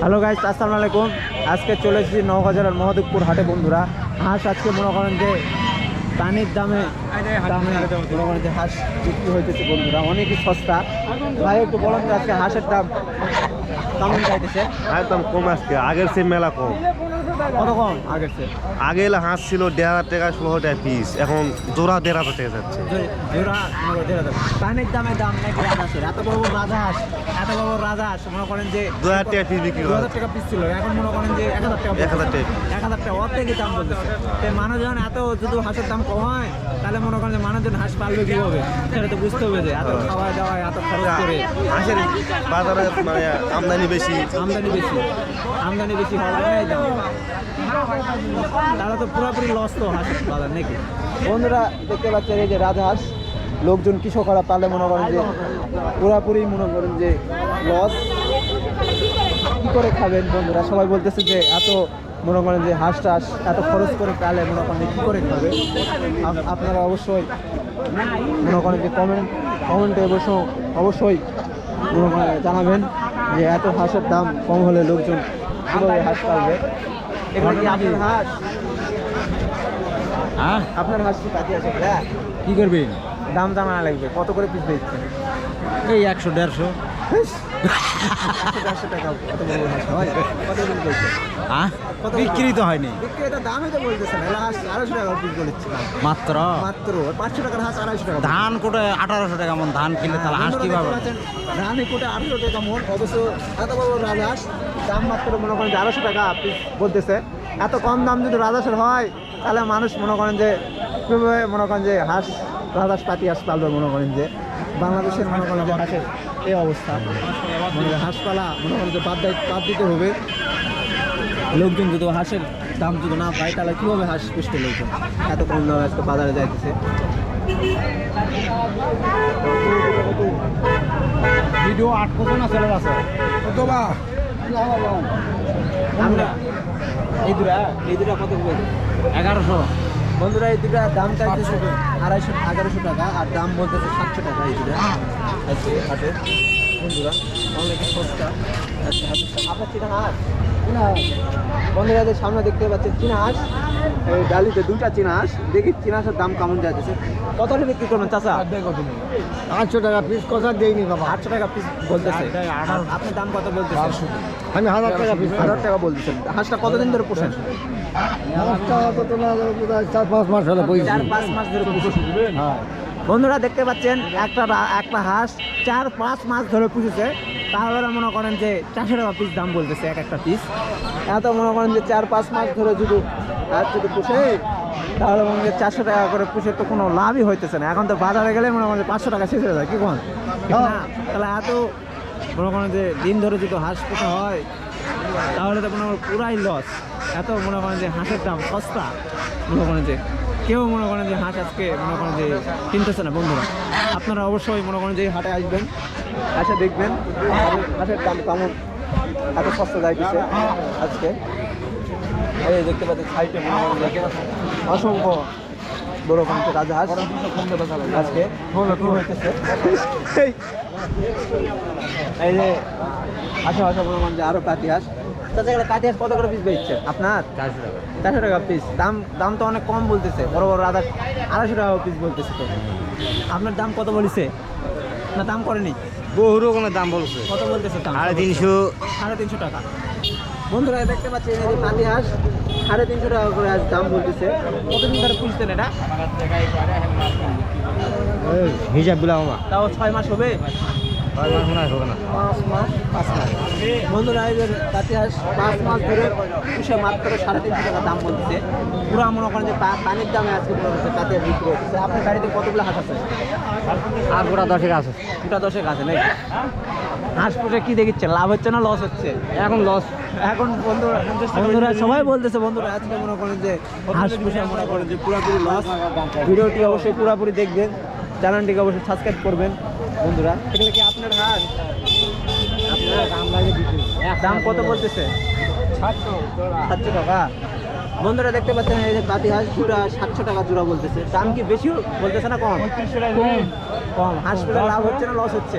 Hello guys আসসালামু আলাইকুম। আজকে চলে এসেছি নওগাজারের মহাদেবপুর হাটে, বন্ধুরা। হাঁস আজকে মনে করেন যে পানির দামে দামে মনে করেন যে হাঁস বিক্রি হইতেছে, বন্ধুরা। অনেকই সস্তা। ভাই, একটু বলেন আজকে হাঁসের দাম কেমন চাইতেছে একদম কম আজকে। আগের সে মেলা কম। কত কম আগের চেয়ে? আগে এলে হাঁস ছিল দেড় হাজার টাকা ষোলো টাকা পিস এখন জোড়া দেড় হাজার টাকা যাচ্ছে। জো- পানির দামে দাম নাকি রাজহাঁসের এত বড় বড় রাজহাঁস এত বড় বড় রাজহাঁস মনে করেন যে দু হাজার টাকা পিস বিক্রি দু হাজার টাকা পিস ছিল। এখন মনে করেন যে এক হাজার টাকা এক হাজার টাকা। এক হাজার টাকা অর্ধেকই দাম বলতেছে। এত যদি হাঁসের দাম কম হয় তাহলে মনে করেন যে মানুষজন হাঁস পালবে কীভাবে? সেটা তো বুঝতে হবে যে এত খাওয়া দাওয়া এত খরচ করে। হাঁসের বাজারে মানে আমদানি বেশি। আমদানি বেশি। আমদানি বেশি হওয়ার দাম। তাহলে তো পুরোপুরি লস তো হাঁসের বাজার নাকি? বন্ধুরা, দেখতে পাচ্ছেন এই যে রাজহাঁস, লোকজন কৃষকরা পালে মনে করেন যে পুরাপুরি মনে করেন যে লস কি করে খাবেন বন্ধুরা? সবাই বলতেছে যে এত মনে করেন যে হাঁস টাস এত খরচ করে পালে মনে করেন কী করে খাবে? আপনারা অবশ্যই মনে করেন যে কমেন্ট কমেন্টে অবশ্য অবশ্যই জানাবেন যে এত হাঁসের দাম কম হলে লোকজন কীভাবে হাঁস পালবে। এগুলো কি আপনার হাঁস? হ্যাঁ? আপনার হাঁস কি আছে? হ্যাঁ। কি করবেন দাম জানা লাগবে। কত করে পিস দিচ্ছেন এই একশো দেড়শো। হয় হ্যাঁ বিক্রি তো হয়নি মাত্র? মাত্র। পাঁচশো টাকার হাঁস আড়াইশো টাকা ধান কোটে আঠারোশো টাকা মন ধান কিনলে তাহলে হাঁস কীভাবে? রানি কোটে টাকা মন অবশ্য এত বড় রাজহাঁস দাম মাত্র মনে করেন যে আড়াইশো টাকা বলতেছে। এত কম দাম যদি রাজহাঁসের হয় তাহলে মানুষ মনে করেন যে মনে করেন যে হাঁস রাজহাঁস পাতি হাঁস পালবে মনে করেন যে। বাংলাদেশের মনে করেন যে হাঁসের এই অবস্থা। মনে করেন হাঁস পালা মনে করেন যে বাদ দেয়- বাদ দিতে হবে। লোকজন যদি হাঁসের দাম যদি না পায় তাহলে কীভাবে হাঁস পুষতে লোকজন? এত কম দামে আজকে বাজারে যাইতেছে। ভিডিও আট কত না ছেলের আছে আমরা? এই দুটা এই দুটা কত এগারোশো। বন্ধুরা, এই দুটা দাম চাইতেছে আড়াইশো, এগারোশো টাকা, আর দাম বলতেছে সাতশো টাকা এই দুটা আছে হাটে, বন্ধুরা, অনেক সস্তা। আচ্ছা আপনার ঠিকানা হাঁস চিনা হাঁস বন্ধুরা এদের সামনে দেখতে পাচ্ছেন চিনা হাঁস। এই ডালিতে দুটা চিনা হাঁস। দেখি চিনা হাঁসের দাম কেমন যাইতেছে কত হলে বিক্রি করবেন চাচা? আটশো টাকা পিস কথা দেয়নি বাবা। আটশো টাকা পিস বলতেছে। আটটায় আপনি দাম কত বলতেছেন আমি হাজার টাকা পিস হাজার টাকা বলতেছেন। হাঁসটা কতদিন ধরে পোষেন? চার পাঁচ মাস হলে চার পাঁচ মাস ধরে পুষেছেন বন্ধুরা দেখতে পাচ্ছেন একটা একটা হাঁস চার পাঁচ মাস ধরে পুষেছে। তাহলে মনে করেন যে চারশো টাকা পিস দাম বলতেছে এক একটা পিস এত মনে করেন যে চার পাঁচ মাস ধরে যদি আর যদি পুষে তাহলে মনে হয় চারশো টাকা করে পুষে তো কোনো লাভই হইতেছে না। এখন তো বাজারে গেলে মনে করেন পাঁচশো টাকা শেষ হয়ে যায় কি কোন? তাহলে এত মনে করেন যে দিন ধরে যদি হাঁস পুষে হয় তাহলে তো মনে করেন পুরাই লস এত মনে করেন যে হাঁসের দাম সস্তা? মনে করেন যে, কেউ মনে করেন যে হাঁস আজকে মনে করেন যে কিনতেছে না, বন্ধুরা। আপনারা অবশ্যই মনে করেন যে হাটে আসবেন এসে দেখবেন হাঁসের- দাম কেমন, এত সস্তা যাইতেছে আজকে। এই দেখতে পাচ্ছেন, সাইডে মনে করেন অসংখ্য বড় কমছে রাজহাঁস আজকে হইতেছে। এই যে আসো আসো মনে করেন যে আরও পাতি হাঁস। তাছাড়া এগুলো কাতি কত করে পিস বেচছে? আপনার? চারশো টাকা। চারশো টাকা পিস দাম দাম তো অনেক কম বলতেছে। বড় বড় রাধা আড়াইশো টাকা পিস বলতেছে তো। আপনার দাম কত বলেছে? না দাম করেনি? বহু রকমের দাম বলছে। কত বলতেছে সাড়ে তিনশো। সাড়ে তিনশো টাকা। বন্ধুরা দেখতে এই হাঁস। সাড়ে তিনশো টাকা করে আজ দাম বলতেছে। কতদিন ধরে পুষতেন এটা? হিসাব আমার। তাও ছয় মাস হবে? ছয় মাস মনে হয় হবে না। পাঁচ মাস পাঁচ মাস। বন্ধুরা পাঁচ মাস ধরে মাত্র সাড়ে তিনশো টাকা দাম বলতেছে। পুরো মনে করেন যে পানির দামে আজকে হচ্ছে কাতি বিক্রি হচ্ছে। আপনার গাড়িতে কতগুলো হাঁস আছে? আর গোটা দশেক আছে। দুটা দশেক আছে নাকি? হাঁস পুষে কি দেখিচ্ছে? লাভ হচ্ছে না লস হচ্ছে? এখন লস এখন বন্ধুরা বন্ধুরা সবাই বলতেছে বন্ধুরা আজকে মনে করেন যে হাঁস পুষে মনে করেন যে পুরোপুরি লস ভিডিওটি অবশ্যই পুরোপুরি দেখবেন। চ্যানেলটিকে অবশ্যই সাবস্ক্রাইব করবেন। বন্ধুরা এগুলো কি আপনার হাঁস আপনার দাম লাগে দাম কত বলতেছে? সাতশো টাকা। বন্ধুরা দেখতে পাচ্ছেন এই যে পাতি হাঁস জোড়া সাতশো টাকা জোড়া বলতেছে। দাম কি বেশি বলতেছে না কম? কম। হাঁস পুষে লাভ হচ্ছে না লস হচ্ছে?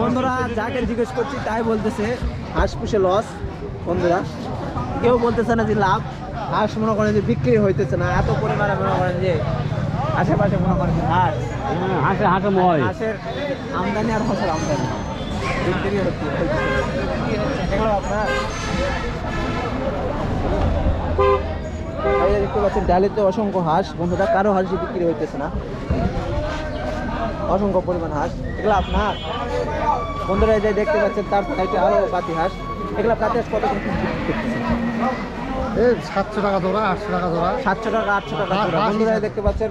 বন্ধুরা যাকে জিজ্ঞেস করছি তাই বলতেছে হাঁস পুষে লস বন্ধুরা কেউ বলতেছে না যে লাভ। হাঁস মনে করেন যে বিক্রি হইতেছে না। এত পরিমাণে মনে করেন যে আশেপাশে মনে করেন যে হাঁস। হাঁসে হাঁসে ময়। আমদানি আর হাঁসের আমদানি। দেখতে পাচ্ছেন, ডালিতে অসংখ্য হাঁস। বন্ধুরা, কারও হাঁসই বিক্রি হইতেছে না। অসংখ্য পরিমাণ হাঁস। এগুলো আপনার বন্ধুরা যে দেখতে পাচ্ছেন, তার সাইডে আরও পাতি হাঁস। এগুলো পাতি হাঁস কত সাতশো টাকা জোড়া আটশো টাকা জোড়া। সাতশো টাকা আটশো টাকা হাঁস- বন্ধুরা দেখতে পাচ্ছেন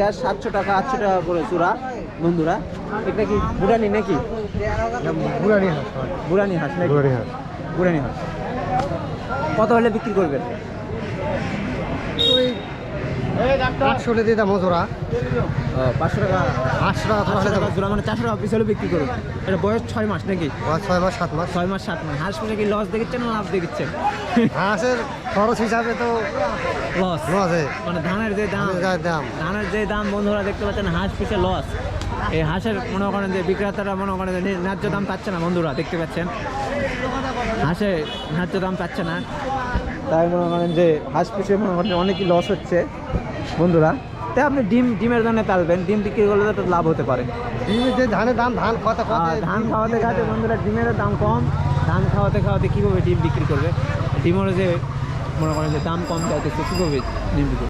হাঁস সাতশো টাকা আটশো টাকা করে চূড়া বন্ধুরা এটা কি বুড়ানি নাকি? বুড়ানি হাঁস হয়। বুড়ানি হাঁস নাকি? বুড়ানি হাঁস। বুড়ানি হাঁস। কত হলে বিক্রি করবেন? আটশো টাকা দিয়ে দাম জোড়া পাঁচশো টাকা। আটশো টাকা আটশো হলে টাকা জোড়া মানে চারশো টাকা পিস হলে বিক্রি করবেন এটা বয়স ছয় মাস নাকি? ছয় মাস সাত মাস। ছয় মাস সাত মাস। হাঁস মানে কি লস দেখেছেন না লাভ দেখেছেন হাঁসের খরচ হিসাবে তো লস লসে মানে ধানের যে দাম দাম। ধানের যে দাম বন্ধুরা দেখতে পাচ্ছেন হাঁস পিসে লস এই হাঁসের মনে করেন যে বিক্রেতারা মনে করেন যে ন্যায্য দাম পাচ্ছে না বন্ধুরা দেখতে পাচ্ছেন। হাঁসে ন্যায্য দাম পাচ্ছে না। তাই মনে করেন যে হাঁস পিসে মনে করেন অনেকই লস হচ্ছে। বন্ধুরা তাই আপনি ডিম ডিমের জন্য পালবেন ডিম বিক্রি করলে তো লাভ হতে পারে। ডিমের যে ধানের দাম ধান খাওয়াতে খাওয়াতে ধান খাওয়াতে খাওয়াতে বন্ধুরা ডিমেরও দাম কম। ধান খাওয়াতে খাওয়াতে কীভাবে ডিম বিক্রি করবে? ডিমেরও যে মনে করেন যে দাম কম চাইতেছে কীভাবে ডিম বিক্রি